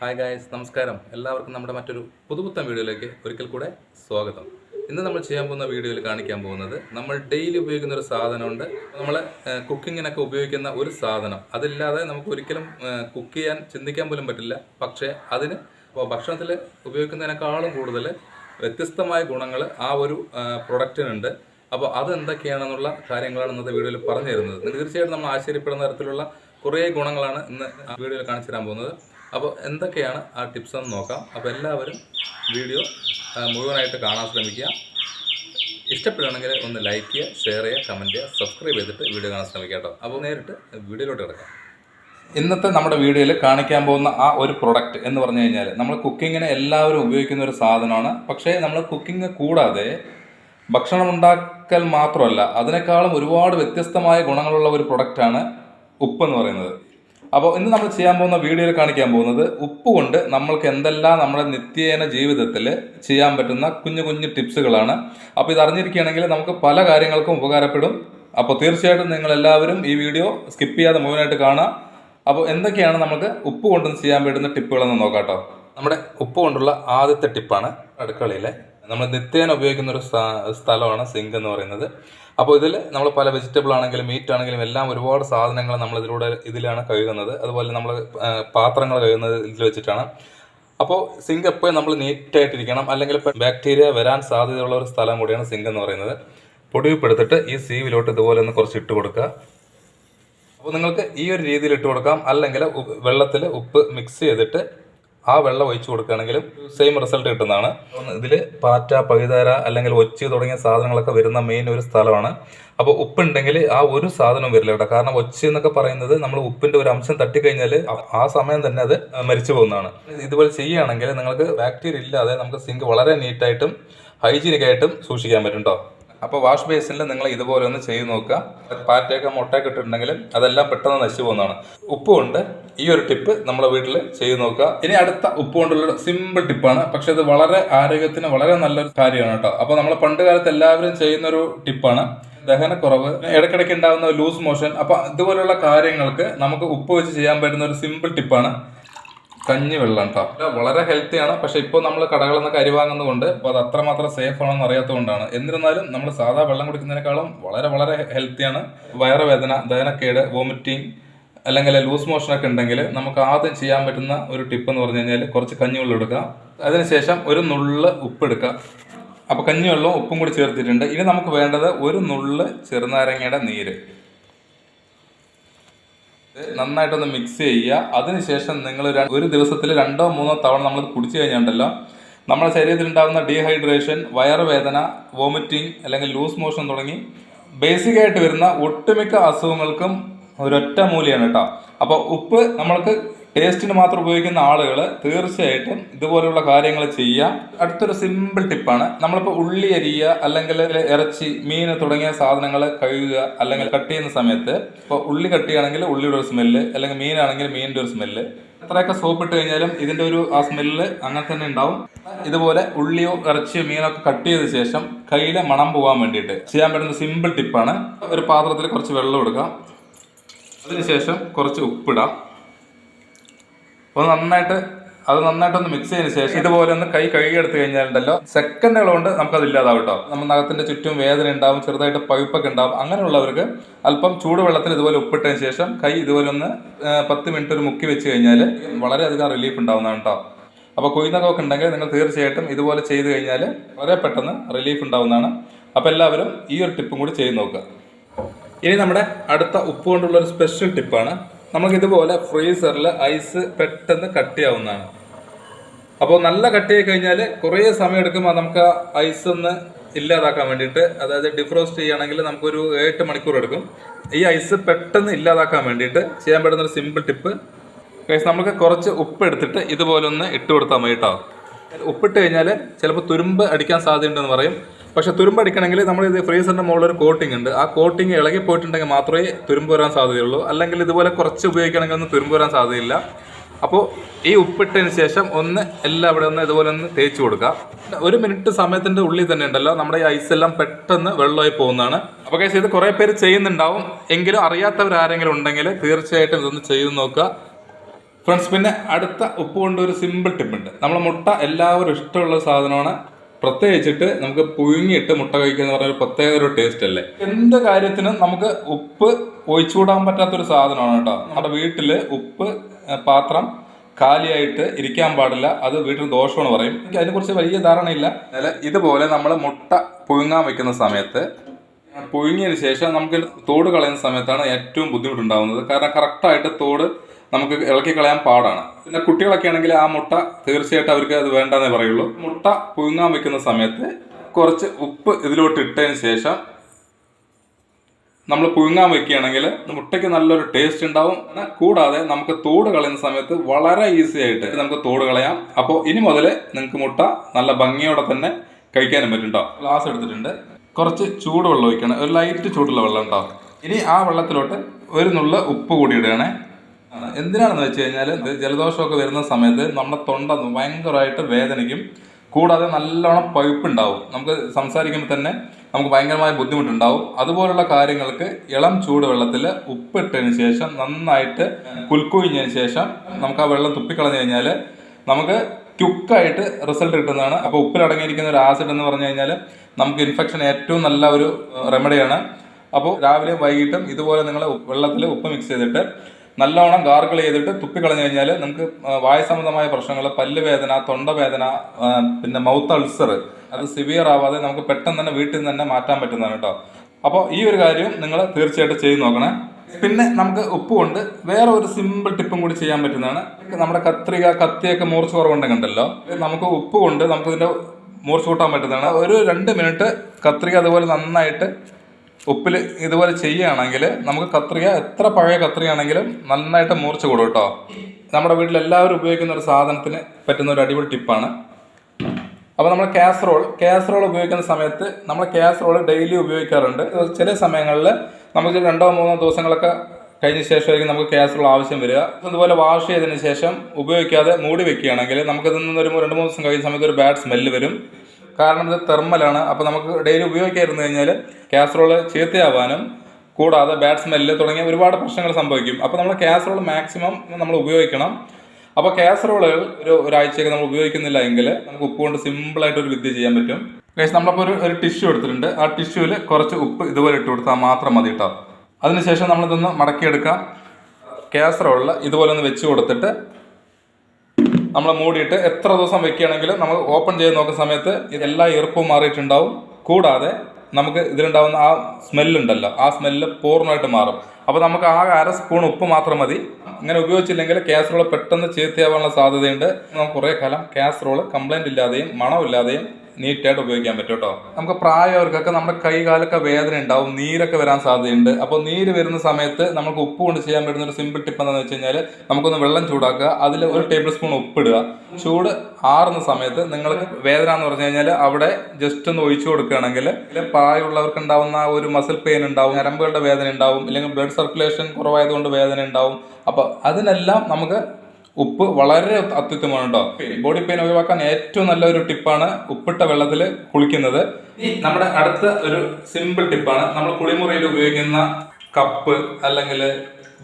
Hi guys നമസ്കാരം. എല്ലാവർക്കും നമ്മുടെ മറ്റൊരു പുതുപുത്തൻ വീഡിയോയിലേക്ക് ഒരിക്കൽ കൂടെ സ്വാഗതം. ഇന്ന് നമ്മൾ ചെയ്യാൻ പോകുന്ന വീഡിയോയിൽ കാണിക്കാൻ പോകുന്നത് നമ്മൾ ഡെയിലി ഉപയോഗിക്കുന്ന ഒരു സാധനമുണ്ട്. നമ്മൾ കുക്കിങ്ങിനൊക്കെ ഉപയോഗിക്കുന്ന ഒരു സാധനം. അതില്ലാതെ നമുക്ക് ഒരിക്കലും കുക്ക് ചെയ്യാൻ ചിന്തിക്കാൻ പോലും പറ്റില്ല. പക്ഷേ അതിന് ഭക്ഷണത്തിൽ ഉപയോഗിക്കുന്നതിനേക്കാളും കൂടുതൽ വ്യത്യസ്തമായ ഗുണങ്ങൾ ആ ഒരു പ്രൊഡക്റ്റിനുണ്ട് അപ്പോൾ അതെന്തൊക്കെയാണെന്നുള്ള കാര്യങ്ങളാണ് ഇന്നത്തെ വീഡിയോയിൽ പറഞ്ഞു തരുന്നത് തീർച്ചയായിട്ടും നമ്മൾ ആശ്ചര്യപ്പെടുന്ന തരത്തിലുള്ള കുറേ ഗുണങ്ങളാണ് ഇന്ന് വീഡിയോയിൽ കാണിച്ചു തരാൻ പോകുന്നത്. അപ്പോൾ എന്തൊക്കെയാണ് ആ ടിപ്സ് എന്ന് നോക്കാം. അപ്പോൾ എല്ലാവരും വീഡിയോ മുഴുവനായിട്ട് കാണാൻ ശ്രമിക്കുക. ഇഷ്ടപ്പെടുകയാണെങ്കിൽ ഒന്ന് ലൈക്ക് ചെയ്യുക ഷെയർ ചെയ്യുക കമന്റ് ചെയ്യുക സബ്സ്ക്രൈബ് ചെയ്തിട്ട് വീഡിയോ കാണാൻ ശ്രമിക്കുക കേട്ടോ. അപ്പോൾ നേരിട്ട് വീഡിയോയിലോട്ട് കിടക്കാം. ഇന്നത്തെ നമ്മുടെ വീഡിയോയിൽ കാണിക്കാൻ പോകുന്ന ആ ഒരു പ്രൊഡക്റ്റ് എന്ന് പറഞ്ഞു കഴിഞ്ഞാൽ നമ്മൾ കുക്കിങ്ങിന് എല്ലാവരും ഉപയോഗിക്കുന്ന ഒരു സാധനമാണ്. പക്ഷേ നമ്മൾ കുക്കിംഗ് കൂടാതെ ഭക്ഷണം ഉണ്ടാക്കൽ മാത്രമല്ല അതിനേക്കാളും ഒരുപാട് വ്യത്യസ്തമായ ഗുണങ്ങളുള്ള ഒരു പ്രൊഡക്റ്റാണ് ഉപ്പ് എന്ന് പറയുന്നത്. അപ്പോൾ ഇന്ന് നമ്മൾ ചെയ്യാൻ പോകുന്ന വീഡിയോയിൽ കാണിക്കാൻ പോകുന്നത് ഉപ്പ് കൊണ്ട് നമ്മൾക്ക് എന്തെല്ലാം നമ്മുടെ നിത്യേന ജീവിതത്തിൽ ചെയ്യാൻ പറ്റുന്ന കുഞ്ഞു കുഞ്ഞു ടിപ്സുകളാണ്. അപ്പോൾ ഇത് അറിഞ്ഞിരിക്കുകയാണെങ്കിൽ നമുക്ക് പല കാര്യങ്ങൾക്കും ഉപകാരപ്പെടും. അപ്പോൾ തീർച്ചയായിട്ടും നിങ്ങൾ എല്ലാവരും ഈ വീഡിയോ സ്കിപ്പ് ചെയ്യാതെ മുഴുവനായിട്ട് കാണാം അപ്പോൾ എന്തൊക്കെയാണ് നമുക്ക് ഉപ്പ് കൊണ്ട് ചെയ്യാൻ പറ്റുന്ന ടിപ്പുകളെന്ന് നോക്കാം കേട്ടോ. നമ്മുടെ ഉപ്പ് കൊണ്ടുള്ള ആദ്യത്തെ ടിപ്പാണ് അടുക്കളയിലെ നമ്മൾ നിത്യേന ഉപയോഗിക്കുന്ന ഒരു സ്ഥലമാണ് സിങ്ക് എന്ന് പറയുന്നത്. അപ്പോൾ ഇതിൽ നമ്മൾ പല വെജിറ്റബിൾ ആണെങ്കിലും മീറ്റ് ആണെങ്കിലും എല്ലാം ഒരുപാട് സാധനങ്ങൾ നമ്മൾ ഇതിലൂടെ ഇതിലാണ് കഴുകുന്നത്. അതുപോലെ നമ്മൾ പാത്രങ്ങൾ കഴുകുന്നത് ഇതിൽ വെച്ചിട്ടാണ്. അപ്പോൾ സിങ്ക് എപ്പോഴും നമ്മൾ നീറ്റായിട്ടിരിക്കണം. അല്ലെങ്കിൽ ബാക്ടീരിയ വരാൻ സാധ്യതയുള്ള ഒരു സ്ഥലം കൂടിയാണ് സിങ്ക് എന്ന് പറയുന്നത്. പൊടിവിപ്പെടുത്തിട്ട് ഈ സീവിലോട്ട് ഇതുപോലെ ഒന്ന് കുറച്ച് ഇട്ട് കൊടുക്കുക. അപ്പോൾ നിങ്ങൾക്ക് ഈ ഒരു രീതിയിൽ ഇട്ട് കൊടുക്കാം. അല്ലെങ്കിൽ വെള്ളത്തിൽ ഉപ്പ് മിക്സ് ചെയ്തിട്ട് ആ വെള്ളം ഒഴിച്ചു കൊടുക്കുകയാണെങ്കിലും സെയിം റിസൾട്ട് കിട്ടുന്നതാണ്. ഇതിൽ പാറ്റ പഴുതാര അല്ലെങ്കിൽ ഒച്ചി തുടങ്ങിയ സാധനങ്ങളൊക്കെ വരുന്ന മെയിൻ ഒരു സ്ഥലമാണ്. അപ്പോൾ ഉപ്പുണ്ടെങ്കിൽ ആ ഒരു സാധനവും വരില്ല കേട്ടോ. കാരണം ഒച്ചി എന്നൊക്കെ പറയുന്നത് നമ്മൾ ഉപ്പിന്റെ ഒരു അംശം തട്ടിക്കഴിഞ്ഞാൽ ആ- സമയം തന്നെ അത് മരിച്ചു പോകുന്നതാണ്. ഇതുപോലെ ചെയ്യുകയാണെങ്കിൽ നിങ്ങൾക്ക് ബാക്ടീരിയ ഇല്ലാതെ നമുക്ക് സിങ്ക് വളരെ നീറ്റായിട്ടും ഹൈജീനിക് ആയിട്ടും സൂക്ഷിക്കാൻ പറ്റും കേട്ടോ അപ്പോൾ വാഷ് ബേസിനിൽ നിങ്ങൾ ഇതുപോലെ ഒന്ന് ചെയ്ത് നോക്കുക. പാറ്റയൊക്കെ മുട്ടയൊക്കെ ഇട്ടിട്ടുണ്ടെങ്കിലും അതെല്ലാം പെട്ടെന്ന് നശിച്ചു പോകുന്നതാണ്. ഉപ്പ് കൊണ്ട് ഈ ഒരു ടിപ്പ് നമ്മളെ വീട്ടിൽ ചെയ്ത് നോക്കുക. ഇനി അടുത്ത ഉപ്പ് കൊണ്ടുള്ള സിമ്പിൾ ടിപ്പാണ് പക്ഷെ ഇത് വളരെ ആരോഗ്യത്തിന് വളരെ നല്ലൊരു കാര്യമാണ് കേട്ടോ. അപ്പോൾ നമ്മൾ പണ്ട് കാലത്ത് എല്ലാവരും ചെയ്യുന്ന ഒരു ടിപ്പാണ് ദഹനക്കുറവ് ഇടയ്ക്കിടയ്ക്ക് ഉണ്ടാകുന്ന ലൂസ് മോഷൻ അപ്പോൾ ഇതുപോലുള്ള കാര്യങ്ങൾക്ക് നമുക്ക് ഉപ്പ് വെച്ച് ചെയ്യാൻ പറ്റുന്ന ഒരു സിമ്പിൾ ടിപ്പാണ് കഞ്ഞി വെള്ളം കേട്ടോ വളരെ ഹെൽത്തിയാണ് പക്ഷെ ഇപ്പോൾ നമ്മൾ കടകളിൽ നിന്ന് കരി വാങ്ങുന്നതുകൊണ്ട് അപ്പോൾ അത് അത്രമാത്രം സേഫ് ആണെന്ന് അറിയാത്തതുകൊണ്ടാണ്. എന്നിരുന്നാലും നമ്മൾ സാധാ വെള്ളം കുടിക്കുന്നതിനേക്കാളും വളരെ വളരെ ഹെൽത്തിയാണ് വയറുവേദന ദഹനക്കേട് വോമിറ്റിംഗ് അല്ലെങ്കിൽ ലൂസ് മോഷൻ ഒക്കെ ഉണ്ടെങ്കിൽ നമുക്ക് ആദ്യം ചെയ്യാൻ പറ്റുന്ന ഒരു ടിപ്പ് എന്ന് പറഞ്ഞു കഴിഞ്ഞാൽ കുറച്ച് കഞ്ഞിവെള്ളം എടുക്കുക. അതിനുശേഷം ഒരു നുള്ള് ഉപ്പ് എടുക്കുക. അപ്പോൾ കഞ്ഞിവെള്ളവും ഉപ്പും കൂടി ചേർത്തിട്ടുണ്ട്. ഇനി നമുക്ക് വേണ്ടത് ഒരു നുള്ള് ചെറുനാരങ്ങയുടെ നീര്. നന്നായിട്ടൊന്ന് മിക്സ് ചെയ്യുക. അതിനുശേഷം നിങ്ങൾ ഒരു ദിവസത്തിൽ രണ്ടോ മൂന്നോ തവണ നമ്മൾ കുടിച്ചു കഴിഞ്ഞാണ്ടല്ലോ നമ്മുടെ ശരീരത്തിൽ ഉണ്ടാകുന്ന ഡീഹൈഡ്രേഷൻ വയറുവേദന വോമിറ്റിംഗ് അല്ലെങ്കിൽ ലൂസ് മോഷൻ തുടങ്ങി ബേസിക് ആയിട്ട് വരുന്ന ഒട്ടുമിക്ക അസുഖങ്ങൾക്കും ഒരൊറ്റ മൂലിയാണ് കേട്ടോ. അപ്പോൾ ഉപ്പ് നമ്മൾക്ക് ടേസ്റ്റിന് മാത്രം ഉപയോഗിക്കുന്ന ആളുകൾ തീർച്ചയായിട്ടും ഇതുപോലെയുള്ള കാര്യങ്ങൾ ചെയ്യാം. അടുത്തൊരു സിമ്പിൾ ടിപ്പാണ് നമ്മളിപ്പോൾ ഉള്ളി അരിയ അല്ലെങ്കിൽ ഇറച്ചി മീൻ തുടങ്ങിയ സാധനങ്ങൾ കഴുകുക അല്ലെങ്കിൽ കട്ട് ചെയ്യുന്ന സമയത്ത് ഇപ്പോൾ ഉള്ളി കട്ട് ചെയ്യുകയാണെങ്കിൽ ഉള്ളിയുടെ ഒരു സ്മെല്ല് അല്ലെങ്കിൽ മീനാണെങ്കിൽ മീനിന്റെ ഒരു സ്മെല്ല് എത്രയൊക്കെ സോപ്പ് ഇട്ട് കഴിഞ്ഞാലും ഇതിന്റെ ഒരു ആ സ്മെല്ല് അങ്ങനെ തന്നെ ഉണ്ടാവും. ഇതുപോലെ ഉള്ളിയോ ഇറച്ചിയോ മീനോ ഒക്കെ കട്ട് ചെയ്ത ശേഷം കയ്യിലെ മണം പോകാൻ വേണ്ടിയിട്ട് ചെയ്യാൻ പറ്റുന്ന സിമ്പിൾ ടിപ്പാണ് ഒരു പാത്രത്തിൽ കുറച്ച് വെള്ളം എടുക്കാം. അതിനുശേഷം കുറച്ച് ഉപ്പിടാം. അപ്പോൾ നന്നായിട്ട് അത് നന്നായിട്ടൊന്ന് മിക്സ് ചെയ്തതിന് ശേഷം ഇതുപോലെ ഒന്ന് കൈ കഴുകിയെടുത്ത് കഴിഞ്ഞാലുണ്ടല്ലോ. സെക്കൻഡുകൾ കൊണ്ട് നമുക്കത് ഇല്ലാതാവും കേട്ടോ നമ്മുടെ നഖത്തിന്റെ ചുറ്റും വേദന ഉണ്ടാവും ചെറുതായിട്ട് പഴുപ്പൊക്കെ ഉണ്ടാവും. അങ്ങനെയുള്ളവർക്ക് അല്പം ചൂടുവെള്ളത്തിൽ ഇതുപോലെ ഉപ്പിട്ടതിന് ശേഷം കൈ ഇതുപോലെ ഒന്ന് പത്ത് മിനിറ്റ് ഒരു മുക്കി വെച്ച് കഴിഞ്ഞാൽ വളരെയധികം റിലീഫ് ഉണ്ടാവുന്നതാണ് കേട്ടോ അപ്പോൾ കൊയ്യുന്നതൊക്കെ ഉണ്ടെങ്കിൽ നിങ്ങൾ തീർച്ചയായിട്ടും ഇതുപോലെ ചെയ്ത് കഴിഞ്ഞാൽ വളരെ പെട്ടെന്ന് റിലീഫ് ഉണ്ടാവുന്നതാണ്. അപ്പോൾ എല്ലാവരും ഈ ഒരു ടിപ്പും കൂടി ചെയ്ത് നോക്കുക. ഇനി നമ്മുടെ അടുത്ത ഉപ്പ് കൊണ്ടുള്ള ഒരു സ്പെഷ്യൽ ടിപ്പാണ് നമുക്ക് ഇതുപോലെ ഫ്രീസറിൽ ഐസ് പെട്ടെന്ന് കട്ടിയാവുന്നതാണ്. അപ്പോൾ നല്ല കട്ടിയായി കഴിഞ്ഞാൽ കുറേ സമയം എടുക്കുമ്പോൾ നമുക്ക് ആ ഐസ് ഒന്ന് ഇല്ലാതാക്കാൻ വേണ്ടിയിട്ട് അതായത് ഡിഫ്രോസ്റ്റ് ചെയ്യുകയാണെങ്കിൽ നമുക്കൊരു എട്ട് മണിക്കൂർ എടുക്കും. ഈ ഐസ് പെട്ടെന്ന് ഇല്ലാതാക്കാൻ വേണ്ടിയിട്ട് ചെയ്യാൻ പറ്റുന്ന ഒരു സിമ്പിൾ ടിപ്പ് കഴിച്ച് നമുക്ക് കുറച്ച് ഉപ്പ് എടുത്തിട്ട് ഇതുപോലെ ഒന്ന് ഇട്ട് കൊടുത്താൽ മതി കേട്ടോ ഉപ്പിട്ട് കഴിഞ്ഞാൽ ചിലപ്പോൾ തുരുമ്പ് അടിക്കാൻ സാധ്യതയുണ്ടെന്ന് പറയും. പക്ഷെ തുരുമ്പ് അടിക്കണമെങ്കിൽ നമ്മൾ ഇത് ഫ്രീസറിന്റെ മുകളിൽ ഒരു കോട്ടിംഗ് ഉണ്ട്. ആ കോട്ടിംഗ് ഇളകി പോയിട്ടുണ്ടെങ്കിൽ മാത്രമേ തുരുമ്പ് വരാൻ സാധ്യതയുള്ളൂ. അല്ലെങ്കിൽ ഇതുപോലെ കുറച്ച് ഉപയോഗിക്കണമെങ്കിൽ ഒന്നും തുരുമ്പ് വരാൻ സാധ്യതയില്ല. അപ്പോൾ ഈ ഉപ്പിട്ടതിന് ശേഷം ഒന്ന് എല്ലാം അവിടെ ഒന്ന് ഇതുപോലെ ഒന്ന് തേച്ച് കൊടുക്കുക. ഒരു മിനിറ്റ് സമയത്തിന്റെ ഉള്ളിൽ തന്നെ ഉണ്ടല്ലോ. നമ്മുടെ ഈ ഐസെല്ലാം പെട്ടെന്ന് വെള്ളമായി പോകുന്നതാണ്. അപ്പോൾ കേസ് ഇത് കുറേ പേര് ചെയ്യുന്നുണ്ടാവും. എങ്കിലും അറിയാത്തവരാരെങ്കിലും ഉണ്ടെങ്കിൽ തീർച്ചയായിട്ടും ഇതൊന്ന് ചെയ്ത് നോക്കുക. ഫ്രണ്ട്സ് പിന്നെ അടുത്ത ഉപ്പ് കൊണ്ടൊരു സിമ്പിൾ ടിപ്പുണ്ട് നമ്മൾ മുട്ട എല്ലാവരും ഇഷ്ടമുള്ള സാധനമാണ്. പ്രത്യേകിച്ചിട്ട് നമുക്ക് പുഴുങ്ങിയിട്ട് മുട്ട കഴിക്കുക എന്ന് പറഞ്ഞ ഒരു പ്രത്യേക ഒരു ടേസ്റ്റ് അല്ലേ? എന്ത് കാര്യത്തിനും നമുക്ക് ഉപ്പ് ഒഴിച്ചുകൂടാൻ പറ്റാത്തൊരു സാധനമാണ് കേട്ടോ. നമ്മുടെ വീട്ടിൽ ഉപ്പ് പാത്രം കാലിയായിട്ട് ഇരിക്കാൻ പാടില്ല. അത് വീട്ടിൽ ദോഷമാണ് പറയും. എനിക്ക് അതിനെക്കുറിച്ച് വലിയ ധാരണയില്ല. അല്ല ഇതുപോലെ നമ്മൾ മുട്ട പുഴുങ്ങാൻ വെക്കുന്ന സമയത്ത് പുഴുങ്ങിയതിന് ശേഷം നമുക്ക് തോട് കളയുന്ന സമയത്താണ് ഏറ്റവും ബുദ്ധിമുട്ടുണ്ടാകുന്നത് കാരണം കറക്റ്റായിട്ട് തോട് നമുക്ക് ഇളക്കി കളയാൻ പാടാണ്. പിന്നെ കുട്ടികളൊക്കെ ആണെങ്കിൽ ആ മുട്ട തീർച്ചയായിട്ടും അവർക്ക് അത് വേണ്ടെന്നേ പറയുള്ളൂ. മുട്ട പുഴുങ്ങാൻ വെക്കുന്ന സമയത്ത് കുറച്ച് ഉപ്പ് ഇതിലോട്ട് ഇട്ടതിന് ശേഷം നമ്മൾ പുഴുങ്ങാൻ വെക്കുകയാണെങ്കിൽ മുട്ടയ്ക്ക് നല്ലൊരു ടേസ്റ്റ് ഉണ്ടാവും. കൂടാതെ നമുക്ക് തോട് കളയുന്ന സമയത്ത് വളരെ ഈസി ആയിട്ട് നമുക്ക് തോട് കളയാം. അപ്പോൾ ഇനി മുതൽ നിങ്ങൾക്ക് മുട്ട നല്ല ഭംഗിയോടെ തന്നെ കഴിക്കാനും പറ്റും ഗ്ലാസ് എടുത്തിട്ടുണ്ട്. കുറച്ച് ചൂടുവെള്ളം ഒഴിക്കണം. ഒരു ലൈറ്റ് ചൂടുള്ള വെള്ളം ഉണ്ടാവും ഇനി ആ വെള്ളത്തിലോട്ട് ഒരു നുള്ള ഉപ്പ് കൂടി ഇടുകയാണേ. എന്തിനാണെന്ന് വെച്ച് കഴിഞ്ഞാൽ ജലദോഷമൊക്കെ വരുന്ന സമയത്ത് നമ്മുടെ തൊണ്ട ഭയങ്കരമായിട്ട് വേദനിക്കും. കൂടാതെ നല്ലോണം പഴുപ്പുണ്ടാവും. നമുക്ക് സംസാരിക്കുമ്പോൾ തന്നെ നമുക്ക് ഭയങ്കരമായ ബുദ്ധിമുട്ടുണ്ടാവും. അതുപോലുള്ള കാര്യങ്ങൾക്ക് ഇളം ചൂടുവെള്ളത്തിൽ ഉപ്പിട്ടതിന് ശേഷം നന്നായിട്ട് കുൽക്കുഴിഞ്ഞതിന് ശേഷം നമുക്ക് ആ വെള്ളം തുപ്പിക്കളഞ്ഞു കഴിഞ്ഞാൽ നമുക്ക് ക്യുക്കായിട്ട് റിസൾട്ട് കിട്ടുന്നതാണ്. അപ്പോൾ ഉപ്പിലടങ്ങിയിരിക്കുന്ന ഒരു ആസിഡ് എന്ന് പറഞ്ഞു കഴിഞ്ഞാൽ നമുക്ക് ഇൻഫെക്ഷൻ ഏറ്റവും നല്ല ഒരു റെമഡിയാണ്. അപ്പോൾ രാവിലെയും വൈകിട്ടും ഇതുപോലെ നിങ്ങൾ വെള്ളത്തിൽ ഉപ്പ് മിക്സ് ചെയ്തിട്ട് നല്ലോണം ഗാർഗിൾ ചെയ്തിട്ട് തുപ്പിക്കളഞ്ഞു കഴിഞ്ഞാൽ നമുക്ക് വായു സംബന്ധമായ പ്രശ്നങ്ങൾ പല്ലുവേദന തൊണ്ടവേദന പിന്നെ മൗത്ത് അൾസർ അത് സിവിയർ ആവാതെ നമുക്ക് പെട്ടെന്ന് തന്നെ വീട്ടിൽ നിന്ന് തന്നെ മാറ്റാൻ പറ്റുന്നതാണ് കേട്ടോ. അപ്പോൾ ഈ ഒരു കാര്യം നിങ്ങൾ തീർച്ചയായിട്ടും ചെയ്ത് നോക്കണേ. പിന്നെ നമുക്ക് ഉപ്പ് കൊണ്ട് വേറെ ഒരു സിമ്പിൾ ടിപ്പും കൂടി ചെയ്യാൻ പറ്റുന്നതാണ്. നമ്മുടെ കത്രിക കത്തിയൊക്കെ മൂർച്ച കുറവുണ്ടെങ്കിൽ ഉണ്ടല്ലോ നമുക്ക് ഉപ്പ് കൊണ്ട് നമുക്കിതിന്റെ മൂർച്ച കൂട്ടാൻ പറ്റുന്നതാണ്. ഒരു രണ്ട് മിനിറ്റ് കത്രിക അതുപോലെ നന്നായിട്ട് ഉപ്പിൽ ഇതുപോലെ ചെയ്യുകയാണെങ്കിൽ നമുക്ക് കത്രിക എത്ര പഴയ കത്രികയാണെങ്കിലും നന്നായിട്ട് മൂർച്ച കൂടും കേട്ടോ. നമ്മുടെ വീട്ടിൽ എല്ലാവരും ഉപയോഗിക്കുന്ന ഒരു സാധനത്തിന് പറ്റുന്ന ഒരു അടിപൊളി ടിപ്പാണ്. അപ്പോൾ നമ്മൾ കാസറോൾ കാസറോൾ ഉപയോഗിക്കുന്ന സമയത്ത് നമ്മൾ കാസറോൾ ഡെയിലി ഉപയോഗിക്കാറുണ്ട്. ചില സമയങ്ങളിൽ നമുക്ക് രണ്ടോ മൂന്നോ ദിവസങ്ങളൊക്കെ കഴിഞ്ഞ ശേഷമായിരിക്കും നമുക്ക് കാസറോൾ ആവശ്യം വരിക. അതുപോലെ വാഷ് ചെയ്തതിന് ശേഷം ഉപയോഗിക്കാതെ മൂടി വെക്കുകയാണെങ്കിൽ നമുക്ക് ഇതിൽ നിന്ന് ഒരു രണ്ട് മൂന്ന് ദിവസം കഴിയുന്ന സമയത്ത് ഒരു ബാഡ് സ്മെല്ല് വരും. കാരണം ഇത് തെർമലാണ്. അപ്പോൾ നമുക്ക് ഡെയിലി ഉപയോഗിക്കാതിരുന്നു കഴിഞ്ഞാൽ കാസറോൾ ചീത്തയാവാനും കൂടാതെ ബാഡ് സ്മെല്ല് തുടങ്ങിയ ഒരുപാട് പ്രശ്നങ്ങൾ സംഭവിക്കും. അപ്പോൾ നമ്മൾ കാസറോൾ മാക്സിമം നമ്മൾ ഉപയോഗിക്കണം. അപ്പോൾ കാസറോളുകൾ ഒരു ഒരാഴ്ചയൊക്കെ നമ്മൾ ഉപയോഗിക്കുന്നില്ല എങ്കിൽ നമുക്ക് ഉപ്പ് കൊണ്ട് സിമ്പിളായിട്ട് ഒരു വിദ്യ ചെയ്യാൻ പറ്റും. ഗൈസ് നമ്മളിപ്പോൾ ഒരു ഒരു ടിഷ്യൂ എടുത്തിട്ടുണ്ട്. ആ ടിഷ്യൂവിൽ കുറച്ച് ഉപ്പ് ഇതുപോലെ ഇട്ട് കൊടുത്താൽ മാത്രം മതി കേട്ടോ അതിനുശേഷം നമ്മളിതൊന്ന് മടക്കിയെടുക്കാം. കാസറോളിൽ ഇതുപോലെ ഒന്ന് വെച്ച് കൊടുത്തിട്ട് നമ്മൾ മൂടിയിട്ട് എത്ര ദിവസം വെക്കുകയാണെങ്കിലും നമ്മൾ ഓപ്പൺ ചെയ്ത് നോക്കുന്ന സമയത്ത് ഇതെല്ലാം ഈർപ്പവും മാറിയിട്ടുണ്ടാവും. കൂടാതെ നമുക്ക് ഇതിലുണ്ടാവുന്ന ആ സ്മെല്ലുണ്ടല്ലോ ആ സ്മെല്ല് പൂർണമായിട്ട് മാറും. അപ്പോൾ നമുക്ക് ആ അര സ്പൂൺ ഉപ്പ് മാത്രം മതി. ഇങ്ങനെ ഉപയോഗിച്ചില്ലെങ്കിൽ കാസറോൾ പെട്ടെന്ന് ചീത്തയാവാനുള്ള സാധ്യതയുണ്ട്. നമുക്ക് കുറേ കാലം കാസറോൾ കംപ്ലൈന്റ് ഇല്ലാതെയും മണമില്ലാതെയും നീറ്റായിട്ട് ഉപയോഗിക്കാൻ പറ്റും കേട്ടോ നമുക്ക് പ്രായവർക്കൊക്കെ നമ്മുടെ കൈകാലൊക്കെ വേദന ഉണ്ടാവും നീരൊക്കെ വരാൻ സാധ്യതയുണ്ട്. അപ്പോൾ നീര് വരുന്ന സമയത്ത് നമുക്ക് ഉപ്പ് കൊണ്ട് ചെയ്യാൻ പറ്റുന്ന ഒരു സിമ്പിൾ ടിപ്പ് എന്താണെന്ന് വെച്ച് കഴിഞ്ഞാൽ നമുക്കൊന്ന് വെള്ളം ചൂടാക്കുക അതിൽ ഒരു ടേബിൾ സ്പൂൺ ഉപ്പിടുക. ചൂട് ആറുന്ന സമയത്ത് നിങ്ങൾക്ക് വേദന എന്ന് പറഞ്ഞു കഴിഞ്ഞാൽ അവിടെ ജസ്റ്റ് ഒന്ന് ഒഴിച്ചു കൊടുക്കുകയാണെങ്കിൽ പ്രായമുള്ളവർക്ക് ഉണ്ടാവുന്ന ഒരു മസിൽ പെയിൻ ഉണ്ടാവും ഞരമ്പുകളുടെ വേദന ഉണ്ടാവും അല്ലെങ്കിൽ ബ്ലഡ് സർക്കുലേഷൻ കുറവായതുകൊണ്ട് വേദന ഉണ്ടാവും. അപ്പോൾ അതിനെല്ലാം നമുക്ക് ഉപ്പ് വളരെ അത്യുത്തമാണ് കേട്ടോ ബോഡി പെയിൻ ഒഴിവാക്കാൻ ഏറ്റവും നല്ല ഒരു ടിപ്പാണ് ഉപ്പിട്ട വെള്ളത്തിൽ കുളിക്കുന്നത്. നമ്മുടെ അടുത്ത ഒരു സിമ്പിൾ ടിപ്പാണ്. നമ്മൾ കുളിമുറിയിൽ ഉപയോഗിക്കുന്ന കപ്പ് അല്ലെങ്കിൽ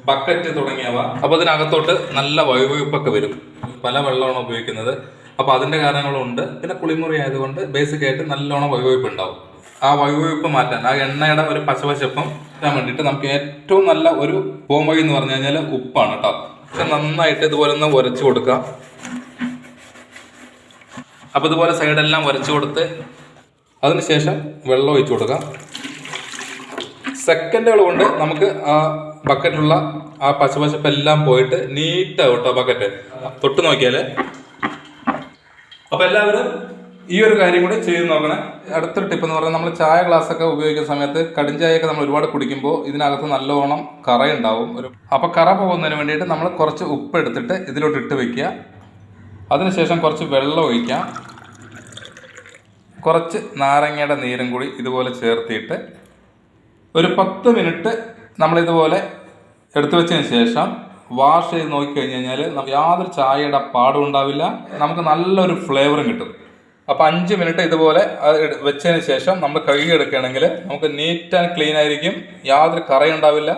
ബക്കറ്റ് തുടങ്ങിയവ. അപ്പോൾ അതിനകത്തോട്ട് നല്ല വഴുവഴുപ്പൊക്കെ വരും. പല വെള്ളമാണ് ഉപയോഗിക്കുന്നത്. അപ്പോൾ അതിന്റെ കാരണങ്ങളുണ്ട്. പിന്നെ കുളിമുറി ആയതുകൊണ്ട് ബേസിക് ആയിട്ട് നല്ലോണം വഴുവഴുപ്പ് ഉണ്ടാവും. ആ വഴുവഴുപ്പ് മാറ്റാൻ ആ എണ്ണയുടെ ഒരു പശപശപ്പം വേണ്ടിയിട്ട് നമുക്ക് ഏറ്റവും നല്ല ഒരു പോംവഴി എന്ന് പറഞ്ഞു കഴിഞ്ഞാൽ ഉപ്പാണ് കേട്ടോ. നന്നായിട്ട് ഇതുപോലെ ഒന്ന് ഉരച്ചു കൊടുക്കാം. അപ്പോൾ ഇതുപോലെ സൈഡെല്ലാം ഉരച്ചു കൊടുത്ത് അതിനുശേഷം വെള്ളം ഒഴിച്ചു കൊടുക്കാം. സെക്കൻഡുകൾ കൊണ്ട് നമുക്ക് ആ ബക്കറ്റിലുള്ള ആ പശപശപ്പെല്ലാം പോയിട്ട് നീറ്റാവും കേട്ടോ ബക്കറ്റ് തൊട്ട് നോക്കിയാൽ അപ്പൊ എല്ലാവരും ഈ ഒരു കാര്യം കൂടെ ചെയ്ത് നോക്കണേ. അടുത്തൊരു ടിപ്പ് എന്ന് പറഞ്ഞാൽ നമ്മൾ ചായ ഗ്ലാസ് ഒക്കെ ഉപയോഗിക്കുന്ന സമയത്ത് കടുംചായയൊക്കെ നമ്മൾ ഒരുപാട് കുടിക്കുമ്പോൾ ഇതിനകത്ത് നല്ലോണം കറ ഉണ്ടാവും ഒരു അപ്പം കറ പോകുന്നതിന് വേണ്ടിയിട്ട് നമ്മൾ കുറച്ച് ഉപ്പ് എടുത്തിട്ട് ഇതിലോട്ട് ഇട്ട് വെക്കുക. അതിനുശേഷം കുറച്ച് വെള്ളം ഒഴിക്കാം കുറച്ച് നാരങ്ങയുടെ നീരും കൂടി ഇതുപോലെ ചേർത്തിയിട്ട് ഒരു പത്ത് മിനിറ്റ് നമ്മളിതുപോലെ എടുത്തു വെച്ചതിന് ശേഷം വാഷ് ചെയ്ത് നോക്കി കഴിഞ്ഞ് കഴിഞ്ഞാൽ യാതൊരു ചായയുടെ പാടും ഉണ്ടാവില്ല. നമുക്ക് നല്ലൊരു ഫ്ലേവറും കിട്ടും. അപ്പോൾ അഞ്ച് മിനിറ്റ് ഇതുപോലെ വെച്ചതിന് ശേഷം നമ്മൾ കഴുകി എടുക്കുകയാണെങ്കിൽ നമുക്ക് നീറ്റ് ആൻഡ് ക്ലീൻ ആയിരിക്കും. യാതൊരു കറയുണ്ടാവില്ല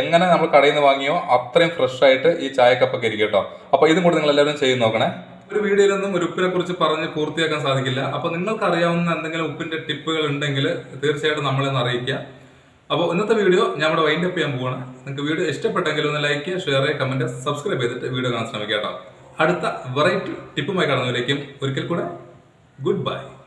എങ്ങനെ നമ്മൾ കടയിൽ നിന്ന് വാങ്ങിയോ അത്രയും ഫ്രഷ് ആയിട്ട് ഈ ചായക്കപ്പൊക്കെ ഇരിക്കും കേട്ടോ. അപ്പോൾ ഇതും കൂടി നിങ്ങൾ എല്ലാവരും ചെയ്ത് നോക്കണേ. ഒരു വീഡിയോയിലൊന്നും ഒരു ഉപ്പിനെ കുറിച്ച് പറഞ്ഞ് പൂർത്തിയാക്കാൻ സാധിക്കില്ല. അപ്പോൾ നിങ്ങൾക്ക് അറിയാവുന്ന എന്തെങ്കിലും ഉപ്പിന്റെ ടിപ്പുകൾ ഉണ്ടെങ്കിൽ തീർച്ചയായിട്ടും നമ്മളെന്ന് അറിയിക്കുക. അപ്പോൾ ഇന്നത്തെ വീഡിയോ ഞാൻ ഇവിടെ വൈൻഡ് അപ്പ് ചെയ്യാൻ പോവാണ്. നിങ്ങൾക്ക് വീഡിയോ ഇഷ്ടപ്പെട്ടെങ്കിൽ ഒന്ന് ലൈക്ക് ഷെയർ ചെയ്യുക കമന്റ് സബ്സ്ക്രൈബ് ചെയ്തിട്ട് വീഡിയോ കാണാൻ ശ്രമിക്കാം കേട്ടോ. അടുത്ത വെറൈറ്റി ടിപ്പുമായി കാണുന്നവരേക്കും ഒരിക്കൽ കൂടെ goodbye.